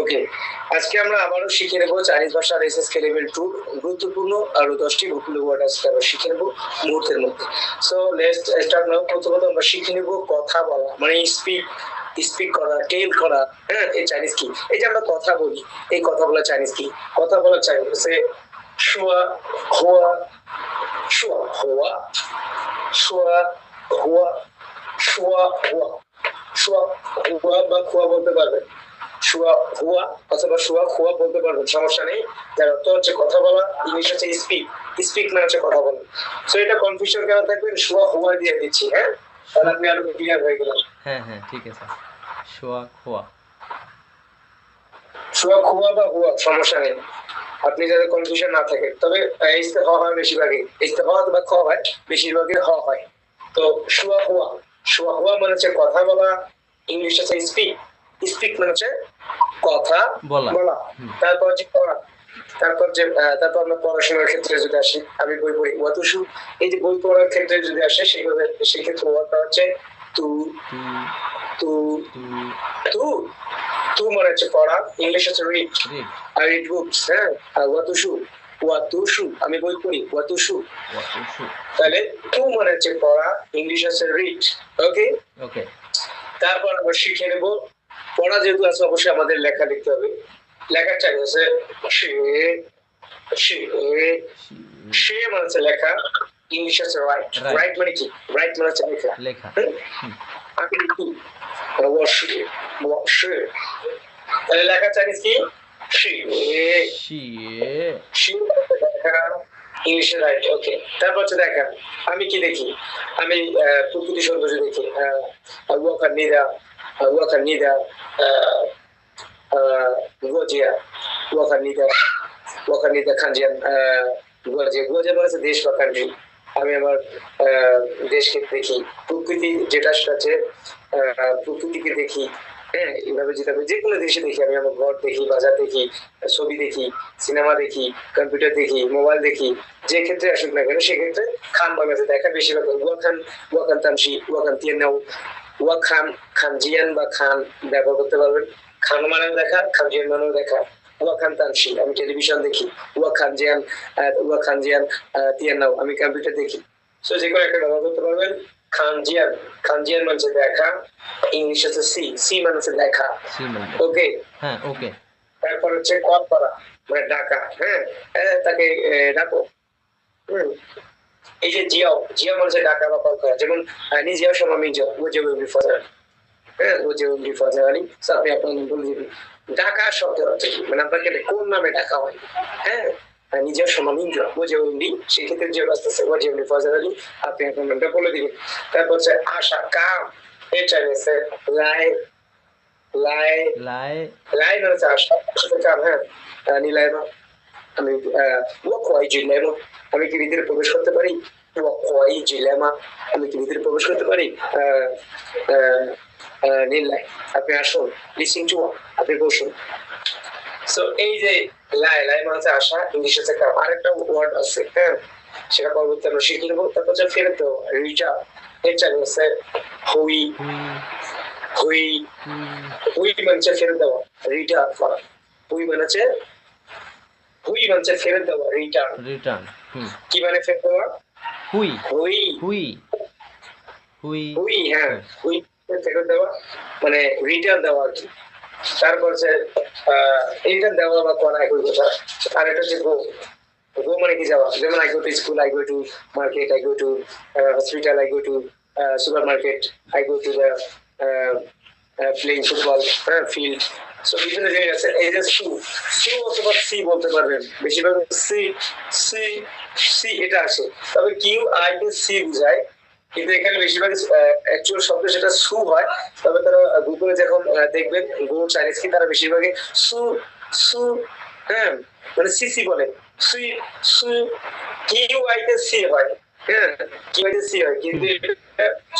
ওকে আজকে আমরা আবারও শিখে নেব চাইনিজ ভাষার এসএসকে লেভেল টু গুরুত্বপূর্ণ আরও দশটি ভুকুলো ওয়ার্ড আজকে আমরা শিখে নেব মুহূর্তের মধ্যে। সো লেটস স্টার্ট নাও প্রথমত আমরা শিখে নেব কথা বলা মানে স্পিক স্পিক করা টেল করা হ্যাঁ এই চাইনিজ কি এই যে আমরা কথা বলি, এই কথা বলা চাইনিজ কি কথা বলা চাইনিজ সে শুয়া, হোয়া শুয়া হোয়া শুয়া হোয়া শুয়া হোয়া, শুয়া, হুয়া বা খুয়া বলতে পারবেন। শুয়া হুয়া অথবা শুয়া খুয়া বলতে পারবেন সমস্যা নেই। যার অর্থ হচ্ছে কথা বলা ইংলিশ হচ্ছে স্পিক স্পিক মানে হচ্ছে কথা বলা। সো এটা কনফিউশন কেন থাকবেন শুয়া হুয়া দিয়ে দিচ্ছি হ্যাঁ? তাহলে আপনি আরও ক্লিয়ার হয়ে গেলেন হ্যাঁ হ্যাঁ ঠিক আছে। শোয়া খোয়া শুয়া খুয়া বা হুয়া সমস্যা নেই। আপনি যাতে কনফিউশন না থাকে তবে হয় বেশিরভাগই। ইস্তে হ অথবা খ হয় বেশিরভাগই হ হয়। তো শুয়া হুয়া। শুয়া হুয়া মানে হচ্ছে কথা বলা ইংলিশ হচ্ছে স্পিক স্পিক মানে হচ্ছে কথা বলা। তারপর যে পড়া তারপর যে তারপর আমরা পড়াশোনার ক্ষেত্রে যদি আসি আমি বই পড়ি। ওয়াতুসু এই যে বই পড়ার ক্ষেত্রে যদি আসে সেভাবে সেক্ষেত্রে ওয়াটা হচ্ছে তু তু তু তু। তু তু মানে হচ্ছে পড়া। ইংলিশ হচ্ছে রিড আর রিড books, হ্যাঁ? আর ওয়াতুসু ওয়াতুসু আমি বই পড়ি ওয়াতুসু তাহলে টু মানে হচ্ছে পড়া ইংলিশ আছে রিড ওকে ওকে তারপর আমরা শিখে নেব পড়া যেহেতু আছে অবশ্যই আমাদের লেখা লিখতে হবে। লেখার চাই আছে। সে সে মানে হচ্ছে লেখা ইংলিশ আছে রাইট. রাইট মানে কি? রাইট মানে হচ্ছে লেখা। লেখা। আমি লিখি। ওয়াশে ওয়াশে তাহলে লেখা চাই কি? ইংলিশে রাইট ওকে তারপর হচ্ছে দেখা আমি কি দেখি? আমি প্রকৃতি সৌন্দর্য দেখি। ওয়াকার নিদা নিদা খানজিয়ান গোজিয়া গোজিয়া মানে আমি আমার দেশকে দেখি। প্রকৃতি যেটা প্রকৃতিকে দেখি। হ্যাঁ এইভাবে যেতে হবে যে কোনো দেশে দেখি। আমি আমার ঘর দেখি, বাজার দেখি, ছবি দেখি, সিনেমা দেখি, কম্পিউটার দেখি, মোবাইল দেখি, যে ক্ষেত্রে আসুক না কেন, সেক্ষেত্রে খান বাংলাতে দেখা বেশিরভাগ ওয়া খান ওয়া খান তামসি ওয়া খান তিয়েনাও ওয়া খান খান জিয়ান বা খান ব্যবহার করতে পারবেন। খান মানেও দেখা খান জিয়ান মানেও দেখা। ওয়া খান তামসি আমি টেলিভিশন দেখি। ওয়া খান জিয়ান আহ, ওয়া খান জিয়ান আহ, আমি কম্পিউটার দেখি। সো যে কোনো একটা ব্যবহার করতে পারবেন। খানজিয়ান খানজিয়ান মানে দেখা ইংলিশ হচ্ছে সি সি মানে দেখা। ওকে হ্যাঁ ওকে তারপর হচ্ছে কল করা মানে ডাকা হ্যাঁ? হ্যাঁ, তাকে ডাকো। হুম। এই যে জিয়াও জিয়া মানে হচ্ছে ডাকা বা কল করা। যেমন আহ, নি জিয়াও সময় আমি যাও ও যে উমরি ফজর হ্যাঁ যে আলী। আপনি আপনার বলে দিবেন। ডাকা শব্দ মানে আপনাকে কোন নামে ডাকা হয়? হ্যাঁ নিজের যে সেক্ষেত্রে যে উমরি ফজর আলী। আপনি আপনার নামটা বলে দিবেন। তারপর হচ্ছে আশা কাম এটা হচ্ছে লাই লাই লাই। লাই মানে হচ্ছে আশা কাম হ্যাঁ আমি আমি কি ভিতরে প্রবেশ করতে পারি? আমি কি ভিতরে প্রবেশ করতে পারি? আহ, আপনি আসুন লিসিং টু আপনি বসুন। সো এই যে লাই লাই মানে আশা ইংলিশ কাম আরেকটা ওয়ার্ড আছে হ্যাঁ? সেটা পরবর্তী আমরা শিখে নেব তারপর হচ্ছে ফেরত দেবো রিচা এটা হচ্ছে হুই হুই হুই মানে ফেরত দেওয়া রিটার্ন করা। হুই মানে হুই হচ্ছে ফেরত দেওয়া রিটার্ন রিটার্ন কি মানে ফেরত দেওয়া? হুই। হুই। হুই। হুই। হুই হ্যাঁ হুই ফেরত দেওয়া মানে রিটার্ন দেওয়া আর কি। তারপর হচ্ছে রিটার্ন দেওয়া বা করা একই কথা। আর একটা হচ্ছে গো। গো মানে কি যাওয়া? যেমন I go to school I go to market I go to hospital I go to supermarket I go to the playing football field so বিভিন্ন জিনিস আছে এই যে সু সু অথবা সি বলতে পারবেন। বেশিরভাগ সি সি সি এটা আসে তবে কিউ আই কে সি বুঝায়। কিন্তু এখানে বেশিরভাগ অ্যাকচুয়াল শব্দ সেটা সু হয়। তবে তারা গুগলে যখন আহ, দেখবেন গুগল চাইনিজ কি তারা বেশিরভাগই সু সু হ্যাঁ মানে সিসি বলে। সু সু কিউ আই তে সি হয়। হ্যাঁ সি হয় কিন্তু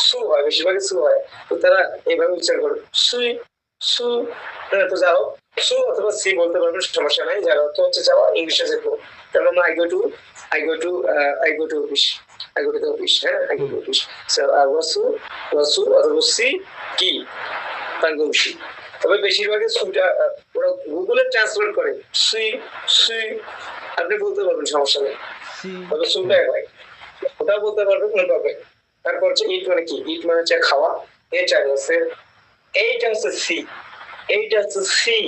সু হয় বেশিরভাগই সু হয় তো তারা এইভাবে উচ্চারণ করে। সুই সু তো যাও। সু অথবা সি বলতে পারবেন সমস্যা নাই। যার অর্থ হচ্ছে যাওয়া ইংলিশে যেত যেমন I go to I go to I go to office I go to the office হ্যাঁ? I go to office so ওয়াসু ওয়াসু অথবা সি কি পাঙ্গমশি তবে বেশিরভাগই সুটা ওরা গুগলে ট্রান্সলেট করে। সুই সুই আপনি বলতে পারবেন সমস্যা নেই। তবে সুটা ওটা বলতে পারবেন কোনো প্রবলেম তারপর হচ্ছে ইট মানে কি? ইট মানে হচ্ছে খাওয়া। এটা হচ্ছে এইটা হচ্ছে সি এইটা হচ্ছে সি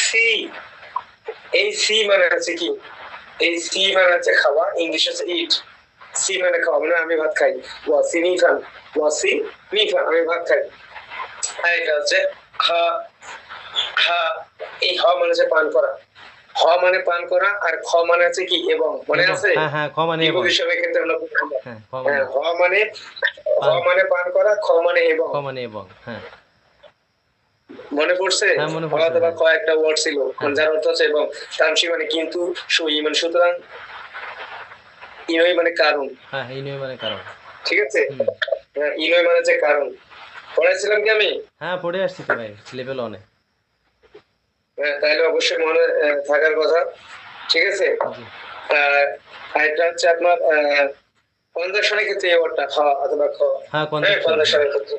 সি এই সি মানে হচ্ছে কি? এই সি মানে হচ্ছে খাওয়া। ইংলিশ হচ্ছে ইট সি মানে খাওয়া। মানে আমি ভাত খাই ওয়াসি নি খান ওয়াসি নি খান আমি ভাত খাই। আর এটা হচ্ছে হা হা। এই হ মানে হচ্ছে পান করা। হ মানে পান করা আর খ মানে হচ্ছে কি এবং। মনে আছে? হ্যাঁ হ্যাঁ খ মানে এবং। হিসাবে ক্ষেত্রে আমরা হ্যাঁ খ মানে। হ্যাঁ, হ মানে হ মানে পান করা খ মানে এবং। খ মানে এবং হ্যাঁ। মনে পড়ছে? হ্যাঁ, অথবা হ্যাঁ। কয়েকটা ওয়ার্ড ছিল যার অর্থ হচ্ছে এবং। তামসি মানে কিন্তু সই মানে সুতরাং ইনই মানে কারণ। হ্যাঁ ইনই মানে কারণ। ঠিক আছে। হ্যাঁ, ইনই মানে হচ্ছে কারণ। পড়াইছিলাম কি আমি? হ্যাঁ পড়ে আসছি তো ভাই লেভেল অনে হ্যাঁ, তাহলে অবশ্যই মনে থাকার কথা। ঠিক আছে? আর আরেকটা হচ্ছে আপনার কনজাকশনের ক্ষেত্রে এই ওয়ার্ডটা খ অথবা খ হ্যাঁ হ্যাঁ কনজাকশনের ক্ষেত্রে।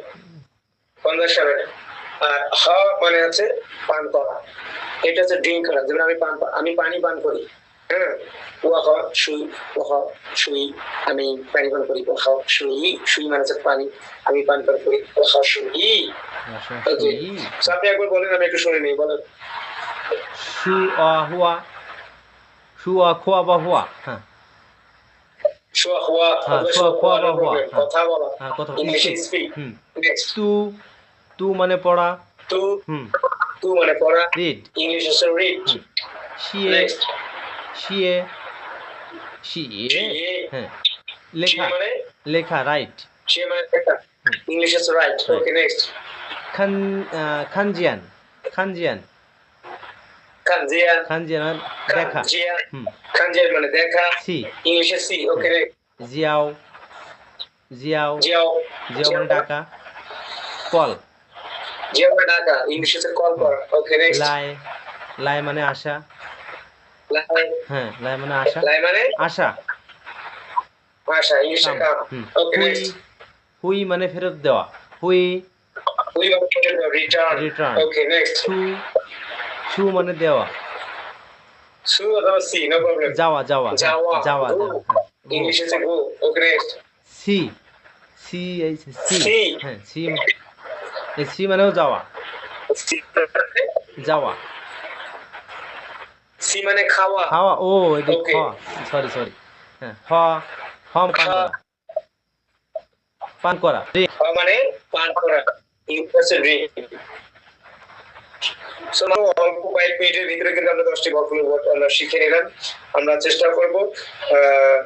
কনজাকশনের আর হ মানে হচ্ছে পান করা। এটা হচ্ছে ড্রিঙ্ক করা। যেমন আমি পান আমি পানি পান করি। হ্যাঁ? ওয়া হ সুই ও হ সুই। আমি পানি পান করি ও হ সুই। সুই মানে হচ্ছে পানি। আমি পান পান করি ও হ সুই। ওকে। আপনি একবার বলেন আমি একটু শুনে নিই বলেন। অ খোয়া বা হুয়া হ্যাঁ শোয়া হওয়া হ্যাঁ, অথবা শোয়া, খোয়া বা বলার হওয়া, problem, হ্যাঁ। কথা বলা হ্যাঁ কথা ইংলিশে স্পিক হুম নেক্সট তু তু মানে পড়া তু হুম তু মানে পড়া রিড ইংলিশ হচ্ছে রিড শিয়ে শিয়ে শিয়ে শিয়ে। হ্যাঁ লেখা মানে লেখা রাইট সে মানে একটা ইংলিশ হচ্ছে রাইট ওকে নেক্সট খান আহ, খানজিয়ান খানজিয়ান খানজিয়া খানজিয়ান মানে দেখা খানজিয়া মানে দেখা। সি ইংলিশে সি ওকে জিয়াও জিয়াও জিয়াও জিয়াও মানে ডাকা কল জিয়াও মানে ডাকা ইংলিশ কল করা। ওকে নেক্সট লাই লাই মানে আশা। লাই হ্যাঁ লাই মানে আশা। লাই মানে? আশা। ভাষা ইংলিশে হুম। ওকে হুই। নেক্সট হুই মানে ফেরত দেওয়া। হুই। মানে রিটার্ন Return. ওকে নেক্সট সু মানে দেওয়া। সু অথবা সি নো প্রবলেম যাওয়া যাওয়া যাওয়া। যাওয়া. ইংলিশে হচ্ছে গো ওকে সি সি এই সি সি। হ্যাঁ সি এই সি মানেও যাওয়া। যাওয়া। সি মানে খাওয়া। খাওয়া ও এটি খ। Okay. সরি সরি হ্যাঁ হ হম পান করা। পান করা। মানে পান করা। ইংলিশে ড্রিঙ্ক অল্প কয়েক মিনিটের ভিতরে কিন্তু আমরা দশটি ভক্তি আমরা শিখে নিলাম। আমরা চেষ্টা করব আহ,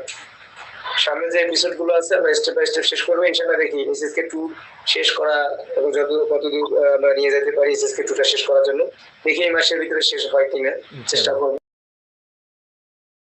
সামনে যে এপিসোডগুলো আছে আমরা স্টেপ বাই স্টেপ শেষ করব। ইনশাল্লাহ দেখি এসএসকে টু শেষ করা এবং যত কতদূর আমরা নিয়ে যেতে পারি টু টুটা শেষ করার জন্য। দেখি এই মাসের ভিতরে শেষ হয় কিনা। চেষ্টা করব।